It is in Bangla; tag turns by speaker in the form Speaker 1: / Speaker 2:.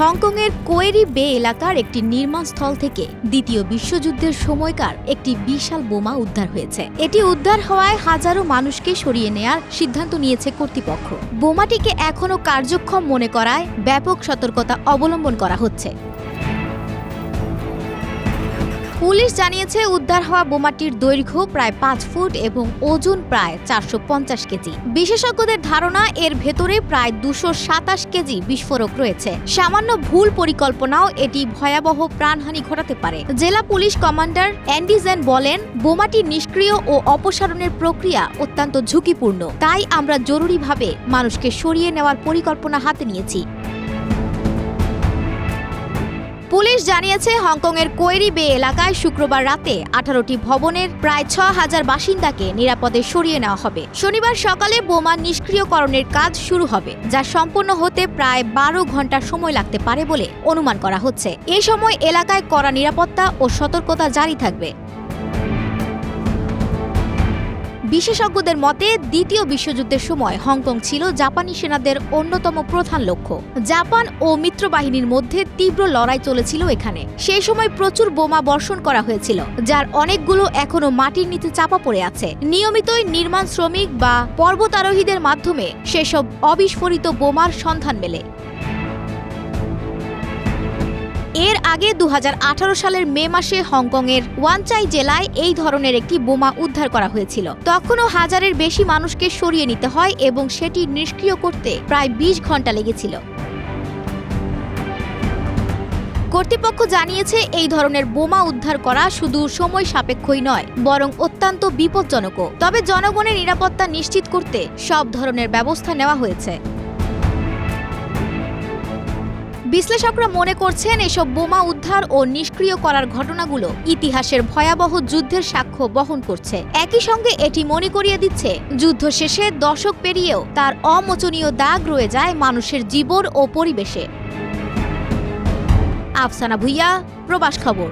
Speaker 1: হংকংয়ের কোয়েরি বে এলাকার একটি নির্মাণ স্থল থেকে দ্বিতীয় বিশ্বযুদ্ধের সময়কার একটি বিশাল বোমা উদ্ধার হয়েছে। এটি উদ্ধার হওয়ায় হাজারো মানুষকে সরিয়ে নেয়ার সিদ্ধান্ত নিয়েছে কর্তৃপক্ষ। বোমাটিকে এখনও কার্যক্ষম মনে করায় ব্যাপক সতর্কতা অবলম্বন করা হচ্ছে। পুলিশ জানিয়েছে উদ্ধার হওয়া বোমাটির দৈর্ঘ্য প্রায় পাঁচ ফুট এবং ওজন প্রায় চারশো পঞ্চাশ কেজি। বিশেষজ্ঞদের ধারণা, এর ভেতরে প্রায় দুশো সাতাশ কেজি বিস্ফোরক রয়েছে। সামান্য ভুল পরিকল্পনাও এটি ভয়াবহ প্রাণহানি ঘটাতে পারে। জেলা পুলিশ কমান্ডার অ্যান্ডিজেন বলেন, বোমাটি নিষ্ক্রিয় ও অপসারণের প্রক্রিয়া অত্যন্ত ঝুঁকিপূর্ণ। তাই আমরা জরুরিভাবে মানুষকে সরিয়ে নেওয়ার পরিকল্পনা হাতে নিয়েছি। পুলিশ জানিয়েছে হংকংয়ের কোয়েরি বে এলাকায় শুক্রবার রাতে আঠারোটি ভবনের প্রায় ছ হাজার বাসিন্দাকে নিরাপদে সরিয়ে নেওয়া হবে। শনিবার সকালে বোমা নিষ্ক্রিয়করণের কাজ শুরু হবে, যা সম্পূর্ণ হতে প্রায় বারো ঘণ্টা সময় লাগতে পারে বলে অনুমান করা হচ্ছে। এ সময় এলাকায় কড়া নিরাপত্তা ও সতর্কতা জারি থাকবে। বিশেষজ্ঞদের মতে, দ্বিতীয় বিশ্বযুদ্ধের সময় হংকং ছিল জাপানি সেনাদের অন্যতম প্রধান লক্ষ্য। জাপান ও মিত্রবাহিনীর মধ্যে তীব্র লড়াই চলেছিল এখানে। সেই সময় প্রচুর বোমা বর্ষণ করা হয়েছিল, যার অনেকগুলো এখনও মাটির নিচে চাপা পড়ে আছে। নিয়মিতই নির্মাণ শ্রমিক বা পর্বতারোহীদের মাধ্যমে সেসব অবিস্ফোরিত বোমার সন্ধান মেলে। এর আগে দু হাজার আঠারো সালের মে মাসে হংকংয়ের ওয়ানচাই জেলায় এই ধরনের একটি বোমা উদ্ধার করা হয়েছিল। তখনও হাজারের বেশি মানুষকে সরিয়ে নিতে হয় এবং সেটি নিষ্ক্রিয় করতে প্রায় ২০ ঘণ্টা লেগেছিল। কর্তৃপক্ষ জানিয়েছে, এই ধরনের বোমা উদ্ধার করা শুধু সময় সাপেক্ষই নয়, বরং অত্যন্ত বিপজ্জনকও। তবে জনগণের নিরাপত্তা নিশ্চিত করতে সব ধরনের ব্যবস্থা নেওয়া হয়েছে। বিশ্লেষকরা মনে করছেন এসব বোমা উদ্ধার ও নিষ্ক্রিয় করার ঘটনাগুলো ইতিহাসের ভয়াবহ যুদ্ধের সাক্ষ্য বহন করছে। একই সঙ্গে এটি মনে করিয়ে দিচ্ছে, যুদ্ধ শেষে দশক পেরিয়েও তার অমোচনীয় দাগ রয়ে যায় মানুষের জীবন ও পরিবেশে। আফসানা ভুইয়া, প্রবাস খবর।